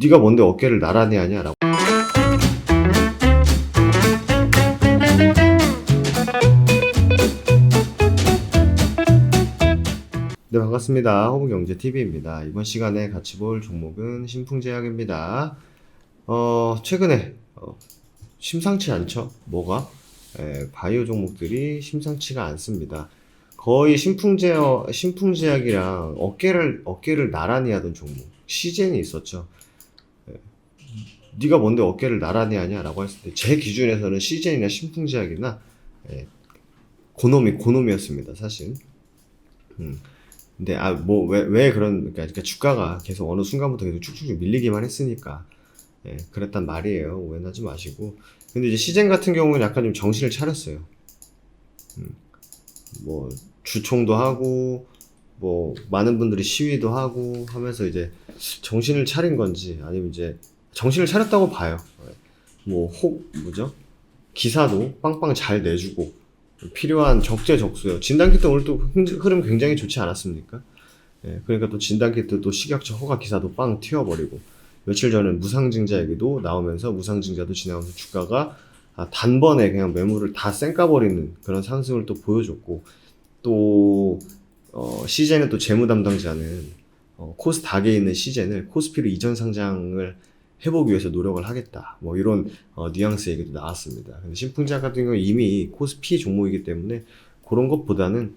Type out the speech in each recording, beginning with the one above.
네가 뭔데 어깨를 나란히 하냐라고. 네 반갑습니다. 호부경제TV입니다. 이번 시간에 같이 볼 종목은 신풍제약입니다. 어 최근에 어, 심상치 않죠? 뭐가? 에, 바이오 종목들이 심상치가 않습니다. 거의 신풍제어, 신풍제약이랑 어깨를 어깨를 나란히 하던 종목 시젠이 있었죠. 에, 네가 뭔데 어깨를 나란히 하냐라고 했을 때 제 기준에서는 시젠이나 신풍제약이나 에, 고놈이 고놈이었습니다 사실. 음. 근데 아 뭐 왜 왜 그런 그러니까, 그러니까 주가가 계속 어느 순간부터 계속 쭉쭉 밀리기만 했으니까 예, 그랬단 말이에요. 오해하지 마시고. 근데 이제 시젠 같은 경우는 약간 좀 정신을 차렸어요. 음, 뭐 주총도 하고 뭐 많은 분들이 시위도 하고 하면서 이제 정신을 차린 건지 아니면 이제 정신을 차렸다고 봐요. 예. 뭐혹 뭐죠? 기사도 빵빵 잘 내주고 필요한 적재적소요. 진단키트 오늘 또 흥- 흐름 굉장히 좋지 않았습니까? 예, 그러니까 또 진단키트 또 식약처 허가 기사도 빵 튀어버리고 며칠 전에 무상증자 얘기도 나오면서 무상증자도 지나면서 주가가 아, 단번에 그냥 매물을 다 쌩까버리는 그런 상승을 또 보여줬고 또 어, 시젠은 또 재무 담당자는 어, 코스닥에 있는 시젠을 코스피로 이전 상장을 해보기 위해서 노력을 하겠다. 뭐 이런 어, 뉘앙스 얘기도 나왔습니다. 근데 신풍제약 같은 경우 이미 코스피 종목이기 때문에 그런 것보다는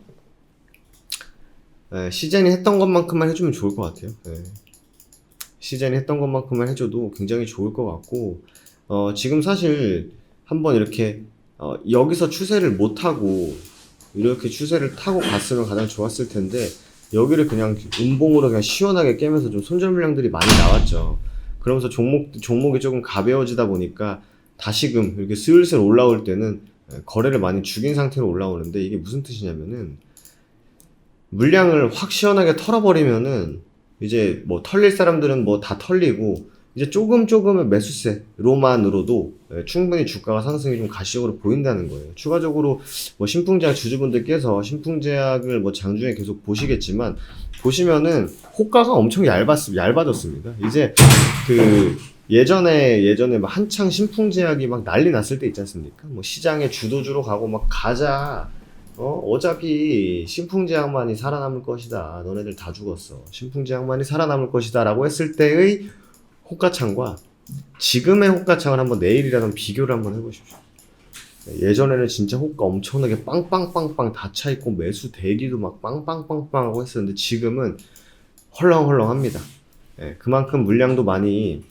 에, 시젠이 했던 것만큼만 해주면 좋을 것 같아요. 예. 시즌이 했던 것만큼만 해줘도 굉장히 좋을 것 같고 어, 지금 사실 한번 이렇게 어, 여기서 추세를 못 타고 이렇게 추세를 타고 갔으면 가장 좋았을 텐데 여기를 그냥 운봉으로 그냥 시원하게 깨면서 좀 손절 물량들이 많이 나왔죠. 그러면서 종목 종목이 조금 가벼워지다 보니까 다시금 이렇게 슬슬 올라올 때는 에, 거래를 많이 죽인 상태로 올라오는데 이게 무슨 뜻이냐면은 물량을 확 시원하게 털어버리면은 이제 뭐 털릴 사람들은 뭐 다 털리고 이제 조금 조금의 매수세로만으로도 예, 충분히 주가가 상승이 좀 가시적으로 보인다는 거예요. 추가적으로 뭐 신풍제약 주주분들께서 신풍제약을 뭐 장중에 계속 보시겠지만 보시면은 호가가 엄청 얇았 얇아졌습니다. 이제 그 예전에 예전에 막 한창 신풍제약이 막 난리 났을 때 있지 않습니까? 뭐 시장에 주도주로 가고 막 가자 어, 어차피 신풍제약만이 살아남을 것이다. 너네들 다 죽었어. 신풍제약만이 살아남을 것이다. 라고 했을 때의 호가창과 지금의 호가창을 한번 내일이라도 비교를 한번 해보십시오. 예전에는 진짜 호가 엄청나게 빵빵빵빵 다 차있고 매수 대기도 막 빵빵빵빵 하고 했었는데 지금은 헐렁헐렁합니다. 예, 그만큼 물량도 많이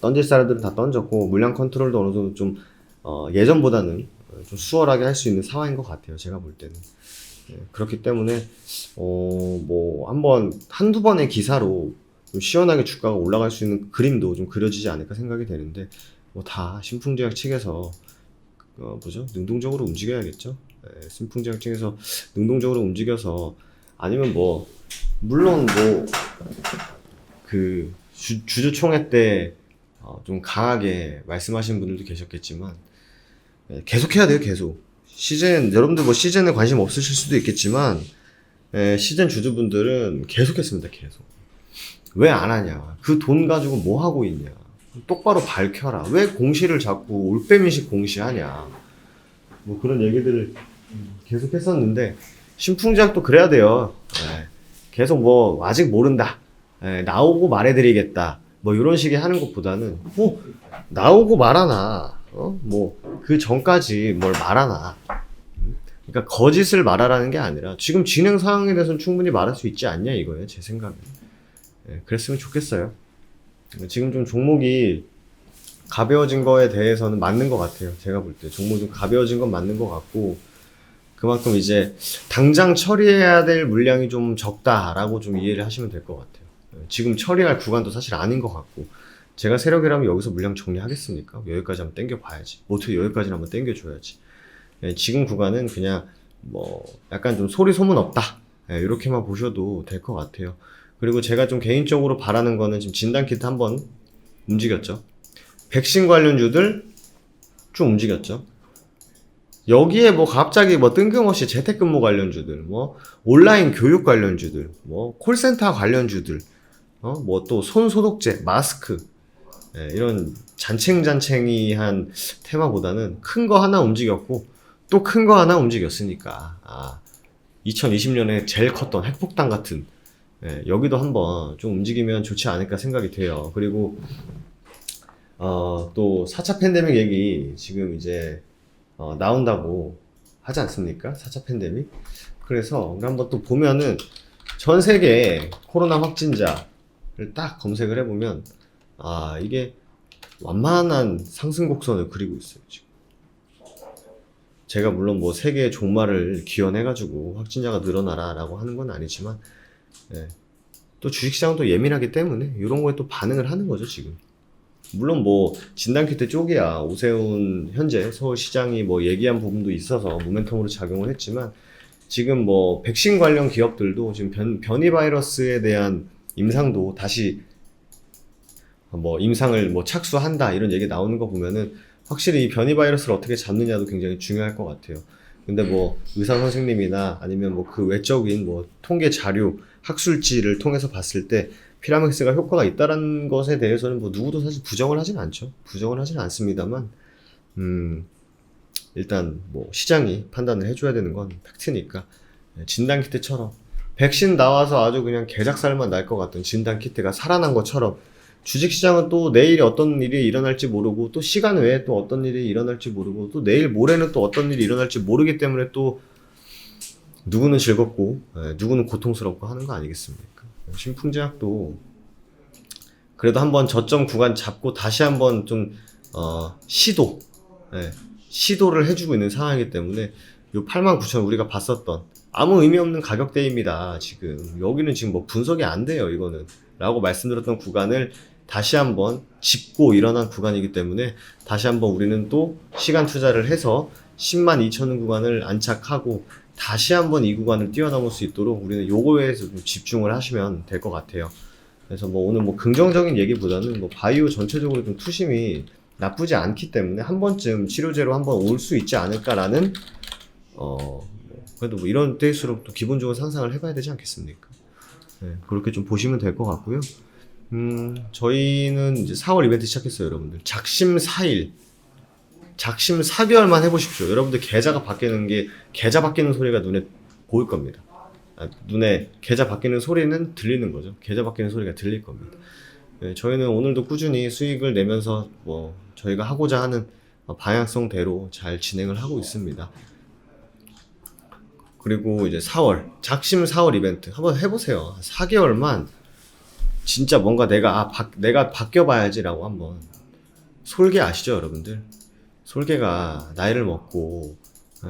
던질 사람들은 다 던졌고 물량 컨트롤도 어느 정도 좀 어, 예전보다는 좀 수월하게 할 수 있는 상황인 것 같아요. 제가 볼 때는. 예, 그렇기 때문에, 어, 뭐, 한번, 한두 번의 기사로 좀 시원하게 주가가 올라갈 수 있는 그림도 좀 그려지지 않을까 생각이 되는데, 뭐, 다 신풍제약 측에서, 어, 뭐죠? 능동적으로 움직여야겠죠? 예, 신풍제약 측에서 능동적으로 움직여서, 아니면 뭐, 물론 뭐, 그, 주, 주주총회 때, 어, 좀 강하게 말씀하신 분들도 계셨겠지만, 예, 계속 해야 돼요, 계속. 시즌, 여러분들 뭐 시즌에 관심 없으실 수도 있겠지만, 예, 시즌 주주분들은 계속 했습니다, 계속. 왜 안 하냐? 그 돈 가지고 뭐 하고 있냐? 똑바로 밝혀라. 왜 공시를 자꾸 올빼미식 공시하냐? 뭐 그런 얘기들을 계속 했었는데, 신풍제약도 그래야 돼요. 예, 계속 뭐, 아직 모른다. 예, 나오고 말해드리겠다. 뭐 이런 식의 하는 것보다는, 뭐, 나오고 말하나. 어? 뭐, 그 전까지 뭘 말하나. 그러니까 거짓을 말하라는 게 아니라 지금 진행 상황에 대해서는 충분히 말할 수 있지 않냐 이거예요, 제 생각은. 예, 그랬으면 좋겠어요. 지금 좀 종목이 가벼워진 거에 대해서는 맞는 것 같아요. 제가 볼 때. 종목이 좀 가벼워진 건 맞는 것 같고, 그만큼 이제 당장 처리해야 될 물량이 좀 적다라고 좀 이해를 하시면 될 것 같아요. 예, 지금 처리할 구간도 사실 아닌 것 같고, 제가 세력이라면 여기서 물량 정리하겠습니까? 여기까지 한번 땡겨봐야지. 뭐 어떻게 여기까지는 한번 땡겨줘야지. 예, 지금 구간은 그냥 뭐 약간 좀 소리 소문 없다. 예, 이렇게만 보셔도 될 것 같아요. 그리고 제가 좀 개인적으로 바라는 거는 지금 진단키트 한번 움직였죠. 백신 관련주들 좀 움직였죠. 여기에 뭐 갑자기 뭐 뜬금없이 재택근무 관련주들, 뭐 온라인 교육 관련주들, 뭐 콜센터 관련주들, 어, 뭐 또 손 소독제, 마스크, 예, 이런 잔챙잔챙이한 테마보다는 큰 거 하나 움직였고 또 큰 거 하나 움직였으니까 아, 2020년에 제일 컸던 핵폭탄 같은 예, 여기도 한번 좀 움직이면 좋지 않을까 생각이 돼요. 그리고 어, 또 4차 팬데믹 얘기 지금 이제 어, 나온다고 하지 않습니까? 4차 팬데믹. 그래서 한번 또 보면은 전 세계 코로나 확진자를 딱 검색을 해보면 아 이게 완만한 상승 곡선을 그리고 있어요 지금. 제가 물론 뭐 세계 종말을 기원해가지고 확진자가 늘어나라라고 하는 건 아니지만 예. 또 주식시장은 또 예민하기 때문에 이런 거에 또 반응을 하는 거죠 지금. 물론 뭐 진단키트 쪽이야 오세훈 현재 서울시장이 뭐 얘기한 부분도 있어서 모멘텀으로 작용을 했지만 지금 뭐 백신 관련 기업들도 지금 변, 변이 바이러스에 대한 임상도 다시 뭐 임상을 뭐 착수한다 이런 얘기 나오는 거 보면은 확실히 이 변이 바이러스를 어떻게 잡느냐도 굉장히 중요할 것 같아요. 근데 뭐 의사 선생님이나 아니면 뭐 그 외적인 뭐 통계 자료 학술지를 통해서 봤을 때 피라믹스가 효과가 있다라는 것에 대해서는 뭐 누구도 사실 부정을 하진 않죠. 부정을 하진 않습니다만, 음, 일단 뭐 시장이 판단을 해줘야 되는 건 팩트니까 진단 키트처럼 백신 나와서 아주 그냥 개작살만 날 것 같던 진단 키트가 살아난 것처럼 주식 시장은 또 내일 어떤 일이 일어날지 모르고 또 시간 외에 또 어떤 일이 일어날지 모르고 또 내일 모레는 또 어떤 일이 일어날지 모르기 때문에 또 누구는 즐겁고 예, 누구는 고통스럽고 하는 거 아니겠습니까? 신풍제약도 그래도 한번 저점 구간 잡고 다시 한번 좀 어, 시도 예, 시도를 해주고 있는 상황이기 때문에 요 89,000 우리가 봤었던 아무 의미 없는 가격대입니다. 지금 여기는 지금 뭐 분석이 안 돼요. 이거는 라고 말씀드렸던 구간을 다시 한번 짚고 일어난 구간이기 때문에 다시 한번 우리는 또 시간 투자를 해서 10만 2천 구간을 안착하고 다시 한번 이 구간을 뛰어넘을 수 있도록 우리는 요거에 좀 집중을 하시면 될 것 같아요. 그래서 뭐 오늘 뭐 긍정적인 얘기보다는 뭐 바이오 전체적으로 좀 투심이 나쁘지 않기 때문에 한 번쯤 치료제로 한번 올 수 있지 않을까라는 어뭐 그래도 뭐 이런 때일수록 또 기본적으로 상상을 해봐야 되지 않겠습니까? 네, 그렇게 좀 보시면 될 것 같고요. 음, 저희는 이제 4월 이벤트 시작했어요, 여러분들. 작심 4일. 작심 4개월만 해보십시오. 여러분들 계좌가 바뀌는 게, 계좌 바뀌는 소리가 눈에 보일 겁니다. 아, 눈에 계좌 바뀌는 소리는 들리는 거죠. 계좌 바뀌는 소리가 들릴 겁니다. 네, 저희는 오늘도 꾸준히 수익을 내면서 뭐, 저희가 하고자 하는 방향성대로 잘 진행을 하고 있습니다. 그리고 이제 4월, 작심 4월 이벤트 한번 해보세요. 4개월만 진짜 뭔가 내가, 아, 바, 내가 바뀌어봐야지라고 한번. 솔개 아시죠, 여러분들? 솔개가 나이를 먹고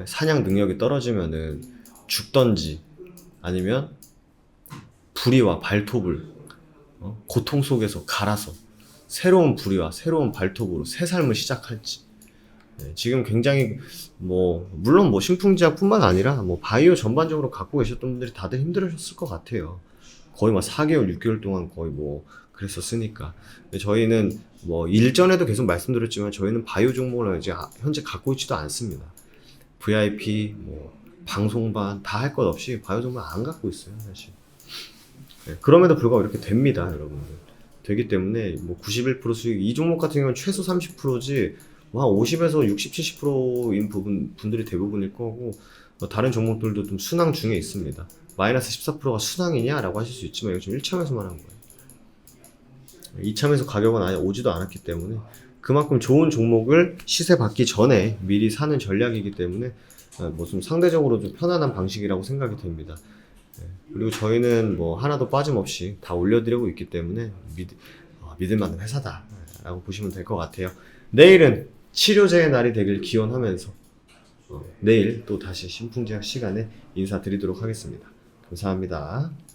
사냥 능력이 떨어지면은 죽던지 아니면 부리와 발톱을 어? 고통 속에서 갈아서 새로운 부리와 새로운 발톱으로 새 삶을 시작할지 네, 지금 굉장히 뭐 물론 뭐 신풍제약뿐만 아니라 뭐 바이오 전반적으로 갖고 계셨던 분들이 다들 힘들으셨을 것 같아요. 거의 막 4개월, 6개월 동안 거의 뭐 그랬었으니까. 저희는 뭐 일전에도 계속 말씀드렸지만 저희는 바이오 종목을 이제 아- 현재 갖고 있지도 않습니다. VIP, 뭐 방송반 다 할 것 없이 바이오 종목 안 갖고 있어요, 사실. 네, 그럼에도 불구하고 이렇게 됩니다, 여러분들. 되기 때문에 뭐 91% 수익 이 종목 같은 경우는 최소 30%지 뭐 한 50에서 60, 70%인 부분 분들이 대부분일 거고 뭐 다른 종목들도 좀 순항 중에 있습니다. 마이너스 14%가 순항이냐라고 하실 수 있지만 이거 지금 1참에서만 한 거예요. 2참에서 가격은 아예 오지도 않았기 때문에 그만큼 좋은 종목을 시세 받기 전에 미리 사는 전략이기 때문에 뭐 좀 상대적으로 좀 편안한 방식이라고 생각이 됩니다. 예, 그리고 저희는 뭐 하나도 빠짐없이 다 올려드리고 있기 때문에 믿, 어, 믿을 만한 회사다라고 보시면 될 것 같아요. 내일은 치료제의 날이 되길 기원하면서 어, 내일 또 다시 신풍제약 시간에 인사드리도록 하겠습니다. 감사합니다.